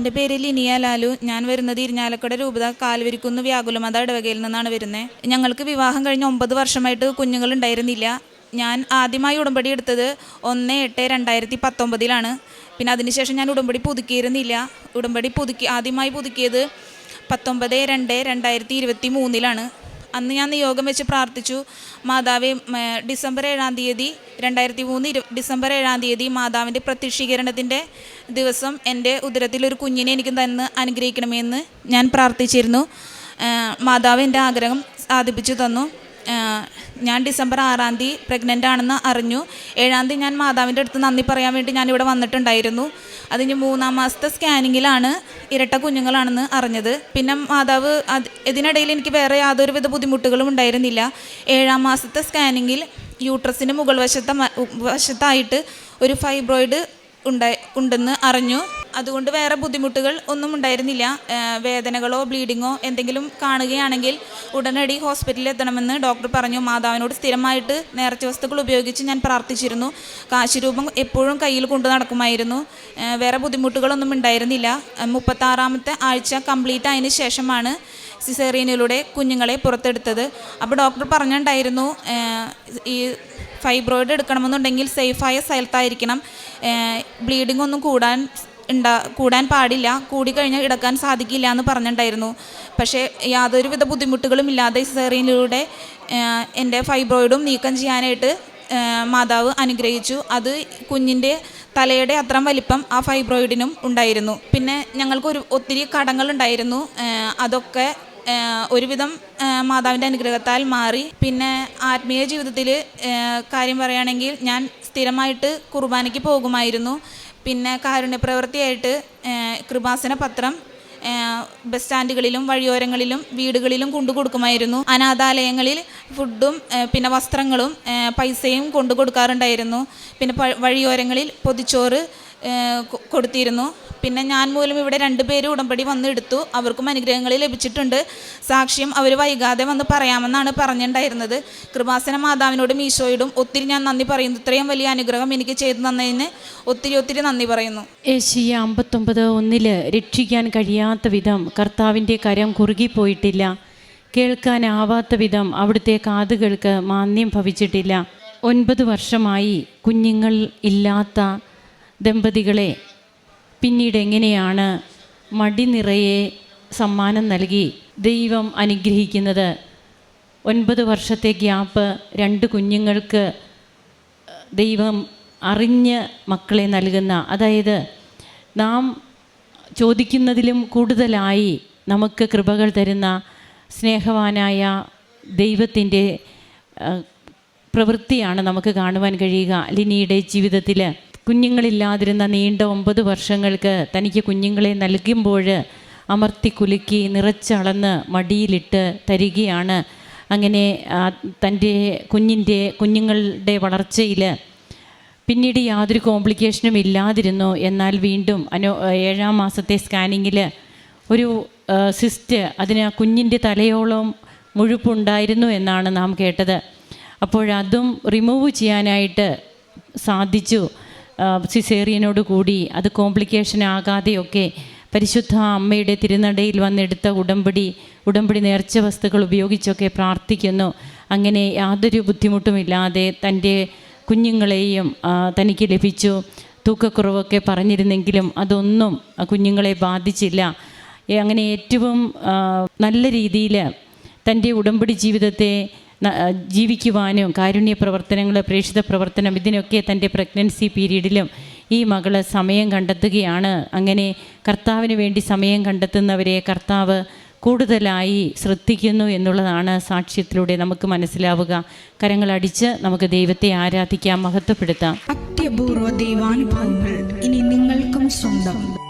എന്റെ പേര് ലിനിയ ലാലു. ഞാൻ വരുന്നത് ഇരിഞ്ഞാലക്കുട രൂപത കാൽവരിക്കുന്ന് വ്യാകുലമത ഇടവകയിൽ നിന്നാണ് വരുന്നത് ഞങ്ങൾക്ക് വിവാഹം കഴിഞ്ഞ് ഒമ്പത് വർഷമായിട്ട് കുഞ്ഞുങ്ങൾ ഉണ്ടായിരുന്നില്ല. ഞാൻ ആദ്യമായി ഉടമ്പടി എടുത്തത് ഒന്ന് എട്ട് രണ്ടായിരത്തി പത്തൊമ്പതിലാണ്. പിന്നെ അതിനുശേഷം ഞാൻ ഉടമ്പടി പുതുക്കിയിരുന്നില്ല. ഉടമ്പടി പുതുക്കി ആദ്യമായി പുതുക്കിയത് പത്തൊമ്പത് രണ്ട് രണ്ടായിരത്തി ഇരുപത്തി മൂന്നിലാണ്. അന്ന് ഞാൻ നിയോഗം വെച്ച് പ്രാർത്ഥിച്ചു. മാതാവ് ഡിസംബർ ഏഴാം തീയതി രണ്ടായിരത്തി മൂന്ന് ഇരു ഡിസംബർ ഏഴാം തീയതി മാതാവിന്റെ പ്രത്യക്ഷീകരണത്തിന്റെ ദിവസം എന്റെ ഉദരത്തിൽ ഒരു കുഞ്ഞിനെ എനിക്ക് തന്ന് അനുഗ്രഹിക്കണമെന്ന് ഞാൻ പ്രാർത്ഥിച്ചിരുന്നു. മാതാവ് എന്റെ ആഗ്രഹം സാധിപ്പിച്ചു തന്നു. ഞാൻ ഡിസംബർ ആറാം തീയതി പ്രഗ്നന്റ് ആണെന്ന് അറിഞ്ഞു. ഏഴാം തീയതി ഞാൻ മാതാവിന്റെ അടുത്ത് നന്ദി പറയാൻ വേണ്ടി ഞാൻ ഞാനിവിടെ വന്നിട്ടുണ്ടായിരുന്നു. അതിന് മൂന്നാം മാസത്തെ സ്കാനിങ്ങിലാണ് ഇരട്ട കുഞ്ഞുങ്ങളാണെന്ന് അറിഞ്ഞത്. പിന്നെ മാതാവ് അത് ഇതിനിടയിൽ എനിക്ക് വേറെ യാതൊരുവിധ ബുദ്ധിമുട്ടുകളും ഉണ്ടായിരുന്നില്ല. ഏഴാം മാസത്തെ സ്കാനിങ്ങിൽ യൂട്രസിന് മുകൾ വശത്തെ വശത്തായിട്ട് ഒരു ഫൈബ്രോയിഡ് ഉണ്ടായി ഉണ്ടെന്ന് അറിഞ്ഞു. അതുകൊണ്ട് വേറെ ബുദ്ധിമുട്ടുകൾ ഒന്നും ഉണ്ടായിരുന്നില്ല. വേദനകളോ ബ്ലീഡിങ്ങോ എന്തെങ്കിലും കാണുകയാണെങ്കിൽ ഉടനടി ഹോസ്പിറ്റലിൽ എത്തണമെന്ന് ഡോക്ടർ പറഞ്ഞു. മാതാവിനോട് സ്ഥിരമായിട്ട് നേർച്ച വസ്തുക്കൾ ഉപയോഗിച്ച് ഞാൻ പ്രാർത്ഥിച്ചിരുന്നു. കാശുരൂപം എപ്പോഴും കയ്യിൽ കൊണ്ടു നടക്കുമായിരുന്നു. വേറെ ബുദ്ധിമുട്ടുകളൊന്നും ഉണ്ടായിരുന്നില്ല. മുപ്പത്താറാമത്തെ ആഴ്ച കംപ്ലീറ്റ് ആയതിനു ശേഷമാണ് സിസേറിയനിലൂടെ കുഞ്ഞുങ്ങളെ പുറത്തെടുത്തത്. അപ്പോൾ ഡോക്ടർ പറഞ്ഞിട്ടുണ്ടായിരുന്നു ഈ ഫൈബ്രോയിഡ് എടുക്കണമെന്നുണ്ടെങ്കിൽ സേഫായ സ്ഥലത്തായിരിക്കണം. ബ്ലീഡിംഗ് ഒന്നും കൂടാൻ ഉണ്ടാ കൂടാൻ പാടില്ല. കൂടിക്കഴിഞ്ഞാൽ കിടക്കാൻ സാധിക്കില്ല എന്ന് പറഞ്ഞിട്ടുണ്ടായിരുന്നു. പക്ഷേ യാതൊരുവിധ ബുദ്ധിമുട്ടുകളും ഇല്ലാതെ സിസേറിയനിലൂടെ എന്റെ ഫൈബ്രോയിഡും നീക്കം ചെയ്യാനായിട്ട് മാതാവ് അനുഗ്രഹിച്ചു. അത് കുഞ്ഞിന്റെ തലയുടെ അത്രയും വലിപ്പം ആ ഫൈബ്രോയിഡിനും ഉണ്ടായിരുന്നു. പിന്നെ ഞങ്ങൾക്കൊരു ഒത്തിരി കടങ്ങളുണ്ടായിരുന്നു. അതൊക്കെ ഒരുവിധം മാതാവിന്റെ അനുഗ്രഹത്താൽ മാറി. പിന്നെ ആത്മീയ ജീവിതത്തിൽ കാര്യം പറയുകയാണെങ്കിൽ ഞാൻ സ്ഥിരമായിട്ട് കുർബാനയ്ക്ക് പോകുമായിരുന്നു. പിന്നെ കാരുണ്യപ്രവൃത്തിയായിട്ട് കൃപാസന പത്രം ബസ് സ്റ്റാൻഡുകളിലും വഴിയോരങ്ങളിലും വീടുകളിലും കൊണ്ടു കൊടുക്കുമായിരുന്നു. അനാഥാലയങ്ങളിൽ ഫുഡും പിന്നെ വസ്ത്രങ്ങളും പൈസയും കൊണ്ടു കൊടുക്കാറുണ്ടായിരുന്നു. പിന്നെ വഴിയോരങ്ങളിൽ പൊതിച്ചോറ് കൊടുത്തിരുന്നു. പിന്നെ ഞാൻ മൂലം ഇവിടെ രണ്ട് പേര് ഉടമ്പടി വന്നെടുത്തു അവർക്കും അനുഗ്രഹങ്ങൾ ലഭിച്ചിട്ടുണ്ട്. സാക്ഷ്യം അവർ വൈകാതെ വന്ന് പറയാമെന്നാണ് പറഞ്ഞിട്ടുണ്ടായിരുന്നത് കൃപാസന മാതാവിനോടും ഈശോയോടും ഒത്തിരി ഞാൻ നന്ദി പറയുന്നു. ഇത്രയും വലിയ അനുഗ്രഹം എനിക്ക് ചെയ്തു തന്നതിന് ഒത്തിരി ഒത്തിരി നന്ദി പറയുന്നു. ഏഷ്യ അമ്പത്തൊമ്പത് ഒന്നിൽ രക്ഷിക്കാൻ കഴിയാത്ത വിധം കർത്താവിന്റെ കരം കുറുകിപ്പോയിട്ടില്ല കേൾക്കാനാവാത്ത വിധം അവിടുത്തെ കാതുകൾക്ക് മാന്യം ഭവിച്ചിട്ടില്ല. ഒൻപത് വർഷമായി കുഞ്ഞുങ്ങൾ ഇല്ലാത്ത ദമ്പതികളെ പിന്നീട് എങ്ങനെയാണ് മടി നിറയെ സമ്മാനം നൽകി ദൈവം അനുഗ്രഹിക്കുന്നത്? ഒൻപത് വർഷത്തെ ഗ്യാപ്പ് രണ്ട് കുഞ്ഞുങ്ങൾക്ക് ദൈവം അറിഞ്ഞ് മക്കളെ നൽകുന്ന അതായത് നാം ചോദിക്കുന്നതിലും കൂടുതലായി നമുക്ക് കൃപകൾ തരുന്ന സ്നേഹവാനായ ദൈവത്തിന്റെ പ്രവൃത്തിയാണ് നമുക്ക് കാണുവാൻ കഴിയുക. ലിനിയുടെ ജീവിതത്തിൽ കുഞ്ഞുങ്ങളില്ലാതിരുന്ന നീണ്ട ഒമ്പത് വർഷങ്ങൾക്ക് തനിക്ക് കുഞ്ഞുങ്ങളെ നൽകുമ്പോൾ അമർത്തി കുലുക്കി നിറച്ചളന്ന് മടിയിലിട്ട് തരികയാണ്. അങ്ങനെ തന്റെ കുഞ്ഞിന്റെ കുഞ്ഞുങ്ങളുടെ വളർച്ചയിൽ പിന്നീട് യാതൊരു കോംപ്ലിക്കേഷനും ഇല്ലാതിരുന്നു. എന്നാൽ വീണ്ടും അനു ഏഴാം മാസത്തെ സ്കാനിങ്ങിൽ ഒരു സിസ്റ്റ് അതിന് കുഞ്ഞിന്റെ തലയോളം മുഴുപ്പുണ്ടായിരുന്നു എന്നാണ് നാം കേട്ടത്. അപ്പോഴതും റിമൂവ് ചെയ്യാനായിട്ട് സാധിച്ചു. സിസേറിയനോട് കൂടി അത് കോംപ്ലിക്കേഷൻ ആകാതെയൊക്കെ പരിശുദ്ധ അമ്മയുടെ തിരുനടയിൽ വന്നെടുത്ത ഉടമ്പടി ഉടമ്പടി നേർച്ച വസ്തുക്കൾ ഉപയോഗിച്ചൊക്കെ പ്രാർത്ഥിക്കുന്നു. അങ്ങനെ യാതൊരു ബുദ്ധിമുട്ടുമില്ലാതെ തന്റെ കുഞ്ഞുങ്ങളെയും തനിക്ക് ലഭിച്ചു. തൂക്കക്കുറവൊക്കെ പറഞ്ഞിരുന്നെങ്കിലും അതൊന്നും കുഞ്ഞുങ്ങളെ ബാധിച്ചില്ല. അങ്ങനെ ഏറ്റവും നല്ല രീതിയിൽ തന്റെ ഉടമ്പടി ജീവിതത്തെ ജീവിക്കുവാനും കാരുണ്യ പ്രവർത്തനങ്ങൾ പ്രേക്ഷിത പ്രവർത്തനം ഇതിനൊക്കെ തന്റെ പ്രഗ്നൻസി പീരീഡിലും ഈ മകൾ സമയം കണ്ടെത്തുകയാണ്. അങ്ങനെ കർത്താവിന് വേണ്ടി സമയം കണ്ടെത്തുന്നവരെ കർത്താവ് കൂടുതലായി ശ്രദ്ധിക്കുന്നു എന്നുള്ളതാണ് സാക്ഷ്യത്തിലൂടെ നമുക്ക് മനസ്സിലാവുക. കരങ്ങളടിച്ച് നമുക്ക് ദൈവത്തെ ആരാധിക്കാം മഹത്വപ്പെടുത്താം. അത്യപൂർവ ദൈവാനുഭവങ്ങൾ ഇനി നിങ്ങൾക്കും സ്വന്തം.